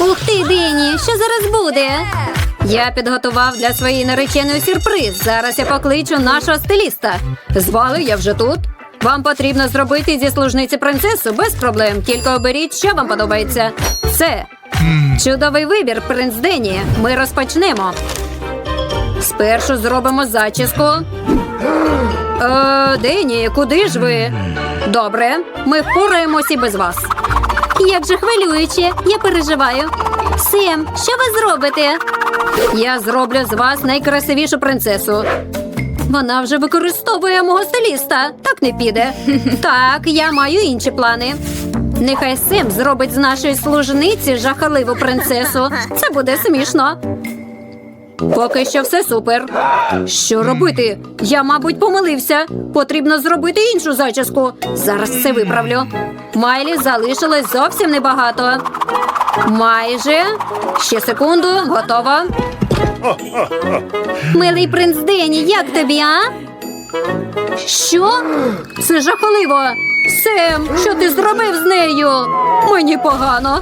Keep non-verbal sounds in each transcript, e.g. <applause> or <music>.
Ух ти, Дені, що зараз буде? Я підготував для своєї нареченої сюрприз. Зараз я покличу нашого стиліста. Звали я вже тут. Вам потрібно зробити зі служниці принцесу без проблем. Тільки оберіть, що вам подобається. Це чудовий вибір, принц Дені. Ми розпочнемо. Спершу зробимо зачіску. Е, Дені, куди ж ви? Добре, ми впораємось і без вас. Як же хвилююче, я переживаю. Сем, що ви зробите? Я зроблю з вас найкрасивішу принцесу. Вона вже використовує мого стиліста. Так не піде. <laughs> Так, я маю інші плани. Нехай Сем зробить з нашої служниці жахливу принцесу. Це буде смішно. Поки що все супер. Що робити? Я, мабуть, помилився. Потрібно зробити іншу зачіску. Зараз все виправлю. Майлі залишилось зовсім небагато. Майже. Ще секунду, готово. Милий принц Дені, як тобі, а? Що? Це жахливо. Сем, що ти зробив з нею? Мені погано.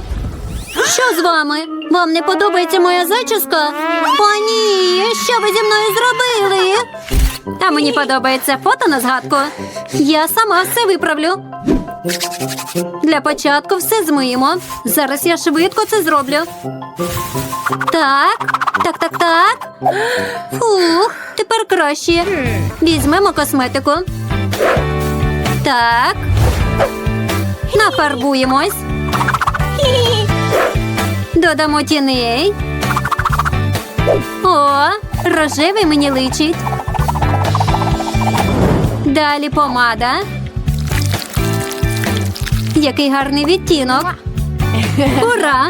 Що з вами? Вам не подобається моя зачіска? О, ні, що ви зі мною зробили? А мені подобається фото на згадку. Я сама все виправлю. Для початку все змиємо. Зараз я швидко це зроблю. Так, так, так, так. Фух, тепер краще. Візьмемо косметику. Так. Нафарбуємось. Додамо тіней. О, рожевий мені личить. Далі помада. Який гарний відтінок. Ура!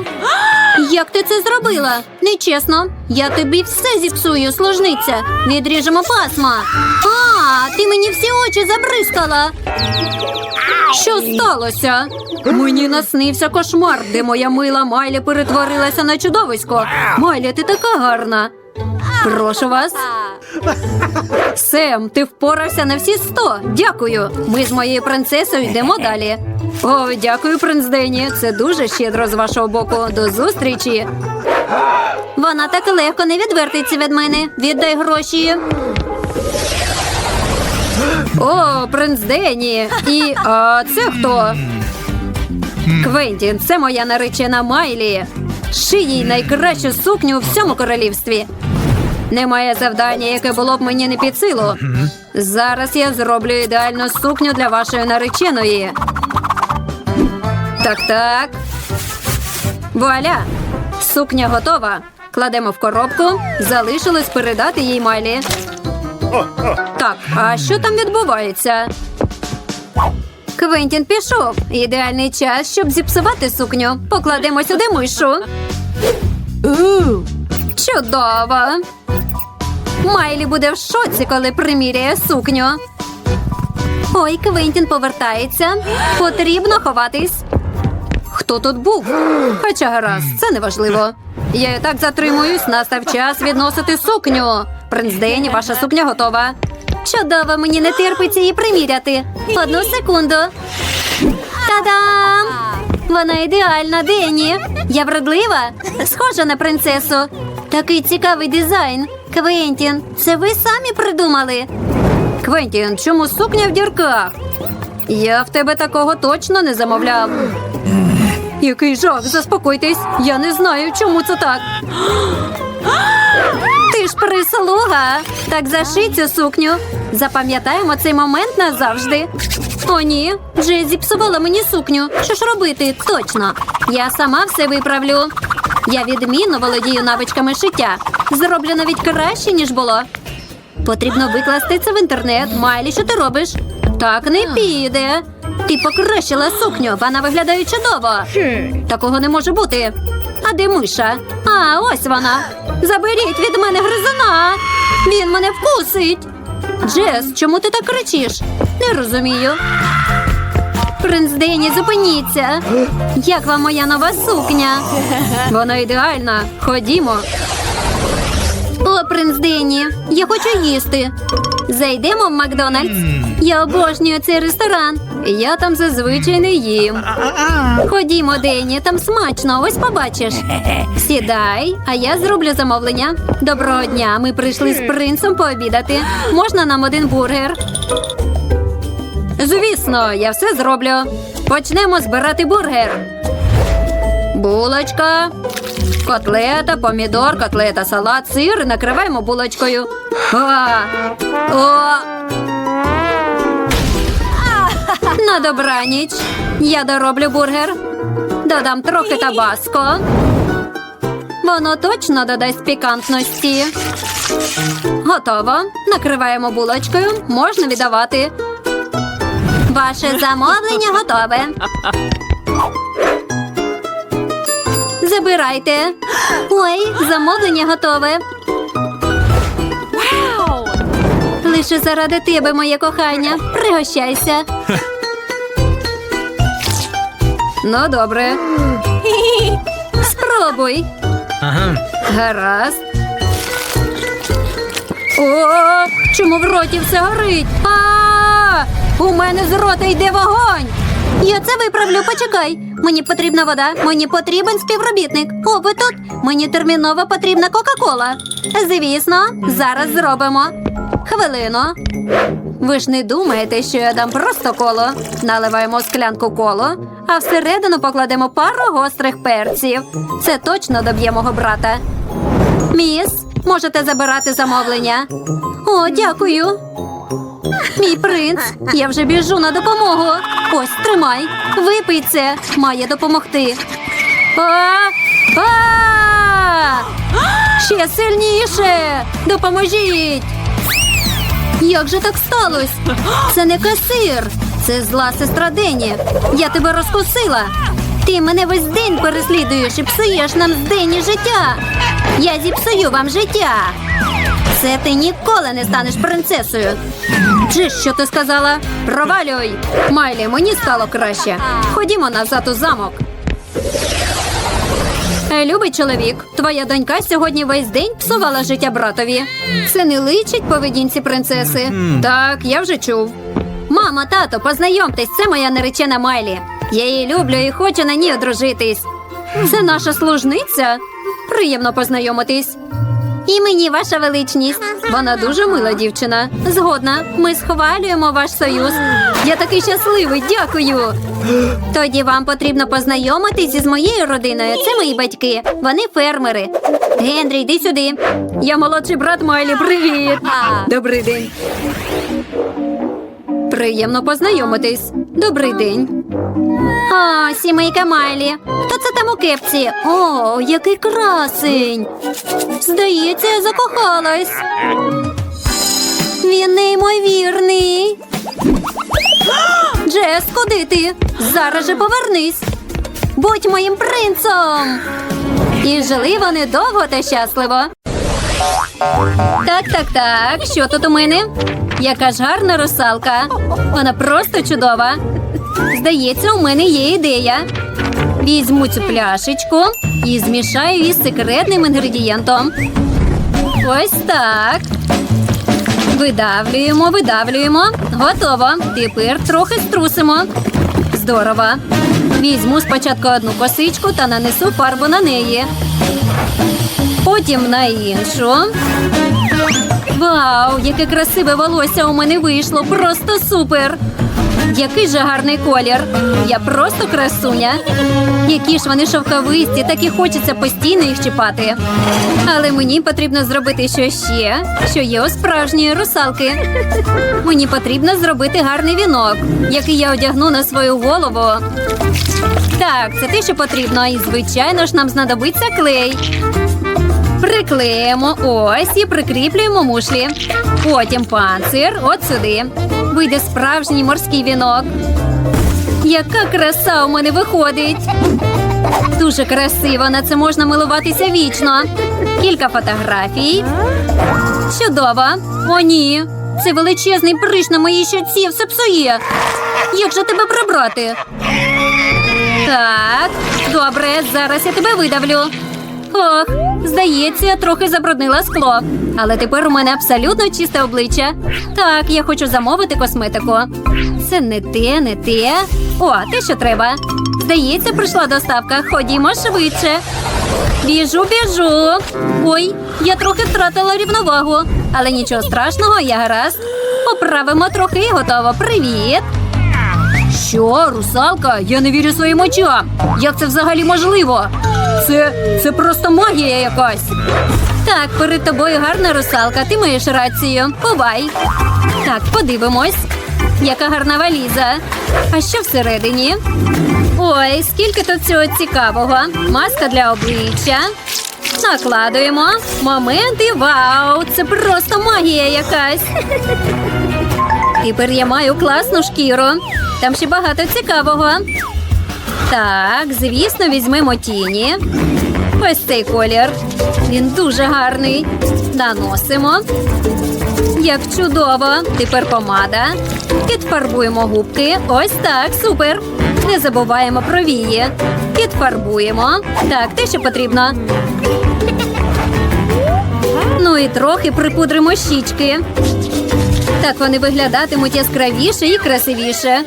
Як ти це зробила? Нечесно. Я тобі все зіпсую, служниця. Відріжемо пасма. А, ти мені всі очі забризкала. Що сталося? Мені наснився кошмар, де моя мила Майлі перетворилася на чудовисько. Майлі, ти така гарна. Прошу вас. Сем, ти впорався на всі сто. Дякую. Ми з моєю принцесою йдемо далі. О, дякую, принц Дені. Це дуже щедро з вашого боку. До зустрічі. Вона так легко не відвертиться від мене. Віддай гроші. О, принц Дені. І а це хто? Квентін, це моя наречена Майлі. Ший їй найкращу сукню у всьому королівстві. Немає завдання, яке було б мені не під силу. Зараз я зроблю ідеальну сукню для вашої нареченої. Так, так. Вуаля! Сукня готова. Кладемо в коробку. Залишилось передати їй Майлі. Так, а що там відбувається? Квентін пішов. Ідеальний час, щоб зіпсувати сукню. Покладемо сюди мишу. Чудово. Майлі буде в шоці, коли приміряє сукню. Ой, Квентін повертається. Потрібно ховатись. Хто тут був? Хоча гаразд, це не важливо. Я і так затримуюсь, настав час відносити сукню. Принц Дені, ваша сукня готова. Чудово, мені не терпиться її приміряти. Одну секунду. Та-дам! Вона ідеальна, Дені. Я вродлива, схожа на принцесу. Такий цікавий дизайн. Квентін, це ви самі придумали? Квентін, чому сукня в дірках? Я в тебе такого точно не замовляв. Який жах, заспокойтесь. Я не знаю, чому це так. Ти ж прислуга. Так заший цю сукню. Запам'ятаємо цей момент назавжди. О, ні, Джей зіпсувала мені сукню. Що ж робити? Точно. Я сама все виправлю. Я відмінно володію навичками шиття. Зроблю навіть краще, ніж було. Потрібно викласти це в інтернет. Майлі, що ти робиш? Так не піде. Ти покращила сукню, вона виглядає чудово. Такого не може бути. А де миша? А, ось вона. Заберіть від мене гризуна. Він мене вкусить. Джес, чому ти так кричиш? Не розумію. Принц Дені, зупиніться. Як вам моя нова сукня? Вона ідеальна. Ходімо. О, принц Дені, я хочу їсти. Зайдемо в Макдональдс. Я обожнюю цей ресторан. Я там зазвичай не їм. Ходімо, Дені, там смачно, ось побачиш. <laughs> Сідай, а я зроблю замовлення. Доброго дня. Ми прийшли з принцем пообідати. Можна нам один бургер? Звісно, я все зроблю. Почнемо збирати бургер. Булочка, котлета, помідор, котлета, салат, сир. Накриваємо булочкою. А, о, на добраніч. Я дороблю бургер. Додам трохи табаско. Воно точно додасть пікантності. Готово. Накриваємо булочкою. Можна віддавати. Ваше замовлення готове. Забирайте. Ой, замовлення готове. Лише заради тебе, моє кохання. Пригощайся. <laughs> Ну, добре. Спробуй. Ага. Гаразд. О, чому в роті все горить? А, у мене з рота йде вогонь. Я це виправлю, почекай. Мені потрібна вода, мені потрібен співробітник. О, ви тут? Мені терміново потрібна Кока-Кола. Звісно, зараз зробимо. Хвилину. Ви ж не думаєте, що я дам просто коло. Наливаємо склянку коло, а всередину покладемо пару гострих перців. Це точно доб'є мого брата. Міс, можете забирати замовлення. О, дякую. Мій принц, я вже біжу на допомогу. Ось тримай. Випий це. Має допомогти. А! А! Ще сильніше. Допоможіть. Як же так сталося? Це не касир. Це зла сестра Дені. Я тебе розкусила. Ти мене весь день переслідуєш і псуєш нам з Дені життя. Я зіпсую вам життя. Це ти ніколи не станеш принцесою. Чи що ти сказала? Провалюй! Майлі, мені стало краще. Ходімо назад у замок. Е, Любий чоловік, твоя донька сьогодні весь день псувала життя братові. Це не личить поведінці принцеси. Так, я вже чув. Мама, тато, познайомтесь, це моя наречена Майлі. Я її люблю і хочу на ній одружитись. Це наша служниця. Приємно познайомитись. І мені ваша величність. Вона дуже мила дівчина. Згодна, ми схвалюємо ваш союз. Я такий щасливий, дякую. Тоді вам потрібно познайомитись із моєю родиною. Це мої батьки. Вони фермери. Генрі, йди сюди. Я молодший брат Майлі. Привіт. Добрий день. Приємно познайомитись. Добрий день. А, сімейка Майлі. Хто це там у кепці? О, який красень. Здається, я закохалась. Він неймовірний. Джес, куди ти? Зараз же повернись. Будь моїм принцом. І жили вони довго та щасливо. Так, так, так. Що тут у мене? Яка ж гарна русалка. Вона просто чудова. Здається, у мене є ідея. Візьму цю пляшечку і змішаю її з секретним інгредієнтом. Ось так. Видавлюємо, видавлюємо. Готово. Тепер трохи струсимо. Здорово. Візьму спочатку одну косичку та нанесу фарбу на неї. Потім на іншу. Вау, яке красиве волосся у мене вийшло! Просто супер! Який же гарний колір! Я просто красуня. Які ж вони шовковисті, так і хочеться постійно їх чіпати. Але мені потрібно зробити що ще, що є у справжньої русалки. Мені потрібно зробити гарний вінок, який я одягну на свою голову. Так, це те, що потрібно, і звичайно ж нам знадобиться клей. Приклеїмо ось і прикріплюємо мушлі. Потім панцир от сюди. Вийде справжній морський вінок. Яка краса у мене виходить. Дуже красиво, на це можна милуватися вічно. Кілька фотографій. Чудово. О, ні. Це величезний приш на моїй щоці все псує. Як же тебе прибрати? Так, добре, зараз я тебе видавлю. Ох, здається, я трохи забруднила скло. Але тепер у мене абсолютно чисте обличчя. Так, я хочу замовити косметику. Це не те, не те. О, те, що треба. Здається, прийшла доставка. Ходімо швидше. Біжу, біжу. Ой, я трохи втратила рівновагу. Але нічого страшного, я гаразд. Поправимо трохи і готово. Привіт. Що, русалка? Я не вірю своїм очам. Як це взагалі можливо? Це це просто магія якась. Так, перед тобою гарна русалка, ти маєш рацію. Бувай. Так, подивимось. Яка гарна валіза. А що всередині? Ой, скільки тут цього цікавого. Маска для обличчя. Накладуємо. Момент і вау! Це просто магія якась. Тепер я маю класну шкіру. Там ще багато цікавого. Так, звісно, візьмемо тіні. Ось цей колір. Він дуже гарний. Наносимо. Як чудово. Тепер помада. Підфарбуємо губки. Ось так, супер. Не забуваємо про вії. Підфарбуємо. Так, те, що потрібно. Ну і трохи припудримо щічки. Так вони виглядатимуть яскравіше і красивіше.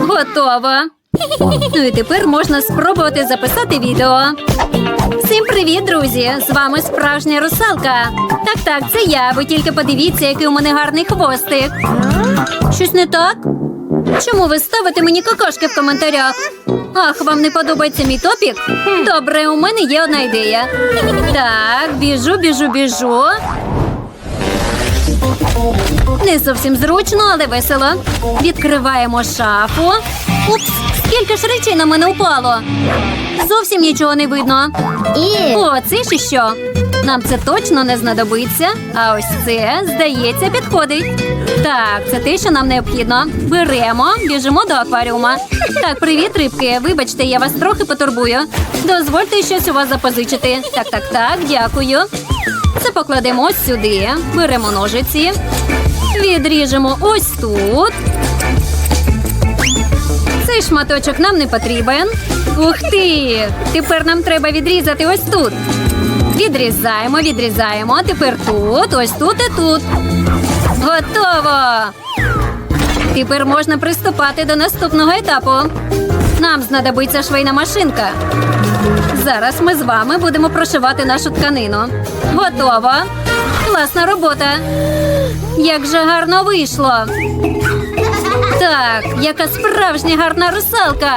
Готово. <laughs> Ну і тепер можна спробувати записати відео. Всім привіт, друзі! З вами справжня русалка. Так, так, це я. Ви тільки подивіться, який у мене гарний хвостик. Щось не так? Чому ви ставите мені какашки в коментарях? Ах, вам не подобається мій топік? Добре, у мене є одна ідея. Так, біжу, біжу, біжу. Не зовсім зручно, але весело. Відкриваємо шафу. Упс, скільки ж речей на мене упало. Зовсім нічого не видно. О, це ще що? Нам це точно не знадобиться. А ось це, здається, підходить. Так, це те, що нам необхідно. Беремо, біжимо до акваріума. Так, привіт, рибки. Вибачте, я вас трохи потурбую. Дозвольте щось у вас запозичити. Так, так, так, дякую. Це покладемо сюди. Беремо ножиці. Відріжемо ось тут. Цей шматочок нам не потрібен. Ух ти! Тепер нам треба відрізати ось тут. Відрізаємо, відрізаємо. Тепер тут, ось тут і тут. Готово! Тепер можна приступати до наступного етапу. Нам знадобиться швейна машинка. Зараз ми з вами будемо прошивати нашу тканину. Готово. Класна робота. Як же гарно вийшло. Так, яка справжня гарна русалка.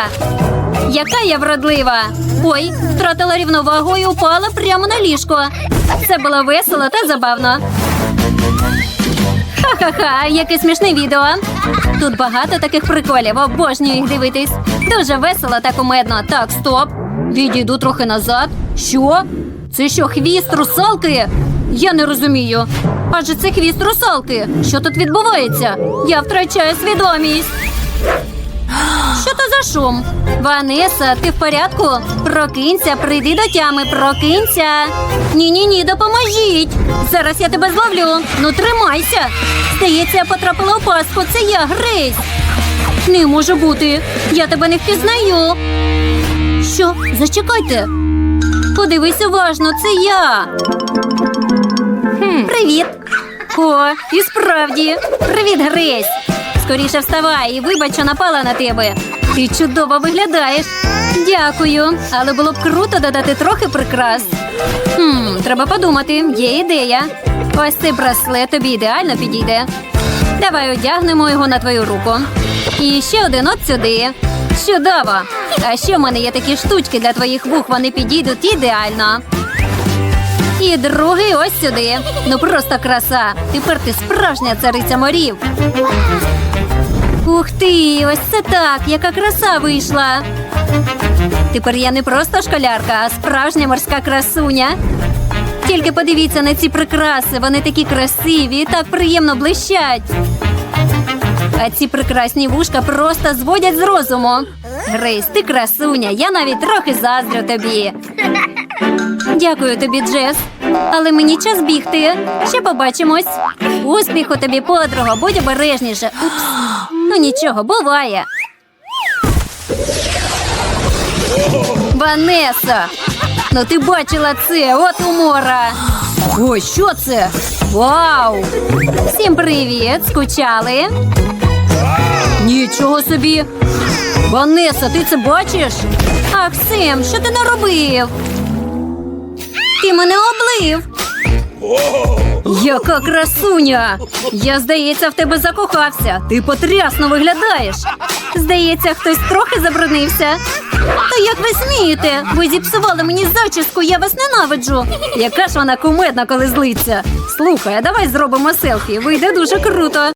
Яка я вродлива. Ой, втратила рівновагу і упала прямо на ліжко. Це було весело та забавно. Ха-ха-ха, яке смішне відео. Тут багато таких приколів, обожнюю їх дивитись. Дуже весело та кумедно. Так, стоп. Відійду трохи назад. Що? Це що, хвіст русалки? Я не розумію. Адже це хвіст русалки. Що тут відбувається? Я втрачаю свідомість. Що то за шум? Ванеса, ти в порядку? Прокинься, прийди до тями, прокинься. Ні, ні, ні, допоможіть. Зараз я тебе зловлю. Ну тримайся. Здається, я потрапила у пастку. Це я, Грейс. Не може бути. Я тебе не впізнаю. Що? Зачекайте. Подивись уважно, це я. Привіт. О, і справді. Привіт, Грейс. Скоріше вставай і вибач, що напала на тебе. Ти чудово виглядаєш. Дякую. Але було б круто додати трохи прикрас. Хм, треба подумати, є ідея. Ось цей браслет тобі ідеально підійде. Давай одягнемо його на твою руку. І ще один от сюди. Чудово! А ще в мене є такі штучки для твоїх вух, вони підійдуть ідеально. І другий ось сюди. Ну просто краса. Тепер ти справжня цариця морів. Ух ти, ось це так, яка краса вийшла. Тепер я не просто школярка, а справжня морська красуня. Тільки подивіться на ці прикраси, вони такі красиві і так приємно блищать. А ці прекрасні вушка просто зводять з розуму. Грейс, ти красуня, я навіть трохи заздрю тобі. Дякую тобі, Джес. Але мені час бігти. Ще побачимось. Успіху тобі, подруга, будь обережніше. Упс. Ну нічого, буває. Ванеса! Ну ти бачила це, от умора. Ой, що це? Вау! Всім привіт! Скучали? Нічого собі. Ванеса, ти це бачиш? Ах, Сем, що ти наробив? Ти мене облив. Яка красуня! Я, здається, в тебе закохався. Ти потрясно виглядаєш. Здається, хтось трохи забруднився. То як ви смієте? Ви зіпсували мені зачіску, я вас ненавиджу. Яка ж вона кумедна, коли злиться. Слухай, а давай зробимо селфі. Вийде дуже круто.